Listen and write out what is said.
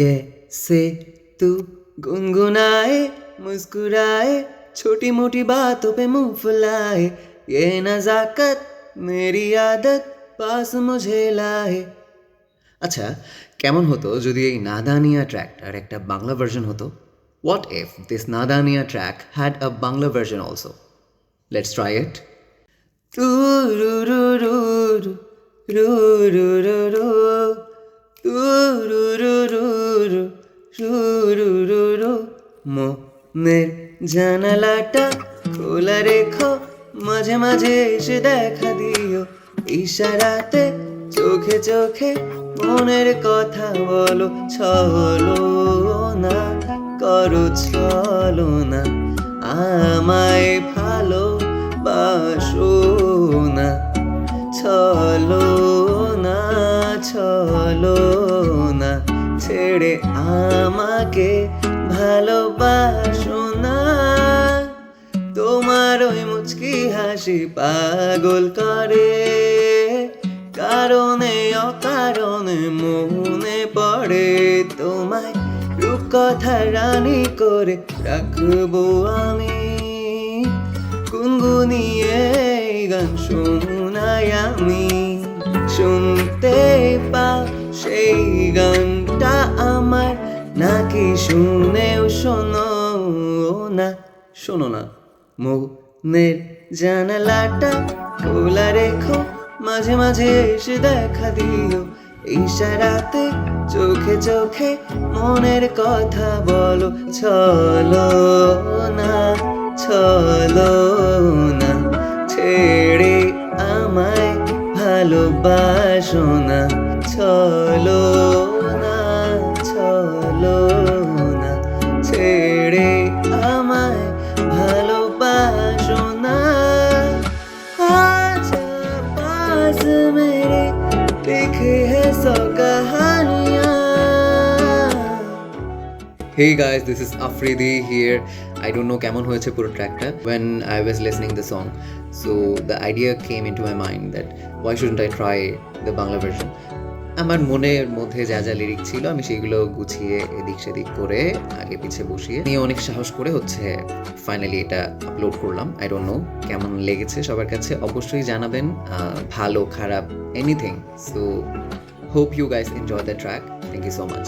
कैसे तू गुनगुनाए मुस्कुराए छोटी मोटी बातों पे मुंह फुलाए ये नजाकत मेरी आदत पास मुझे लाए আচ্ছা কেমন হতো যদি এই নাদানিয়া ট্র্যাকটার একটা বাংলা ভার্জন হতো what if this Nadaniyan track had a Bangla version also let's try it মনের জানালাটা খোলা রেখো। মাঝে মাঝে এসে দেখা দিও ইশারাতে। চোখে চোখে মনের কথা বলো, ছলো না, করো, ছলো না। আমায় ভালো বাসো না, ছলো না না ছেড়ে আমাকে ভালোবাসো না। তোমার ওই মুচকি হাসি পাগল করে। কারণে, অকারণে মনে পড়ে তোমায় রূপকথা রানী করে রাখব আমি। গুনগুনিয়ে গান শোনাই আমি, শুনতে পা সেই নাকি শুনেও শোনো না শোনো না। মনের জানালাটা খোলা রেখো, মাঝে মাঝে এসে দেখা দিও। ইশারাতে চোখে চোখে মনের কথা বলো, চলো না চলো না। ছেড়ে আমায় ভালোবাসো না, চলো लिखे है सौ कहानियाँ Hey guys, this is Afridi here. I don't know কেমন হয়েছে পুরো ট্র্যাকটা when I was listening the song. So the idea came into my mind that why shouldn't I try the Bangla version? আমার মনের মধ্যে যা যা লিরিক ছিল, আমি সেগুলো গুছিয়ে এদিক সেদিক করে আগে পিছে বসিয়ে নিয়ে অনেক সাহস করে হচ্ছে ফাইনালি এটা আপলোড করলাম। আই ডোন্ট নো কেমন লেগেছে সবার কাছে অবশ্যই জানাবেন। ভালো, খারাপ anything so hope you guys enjoy the track thank you so much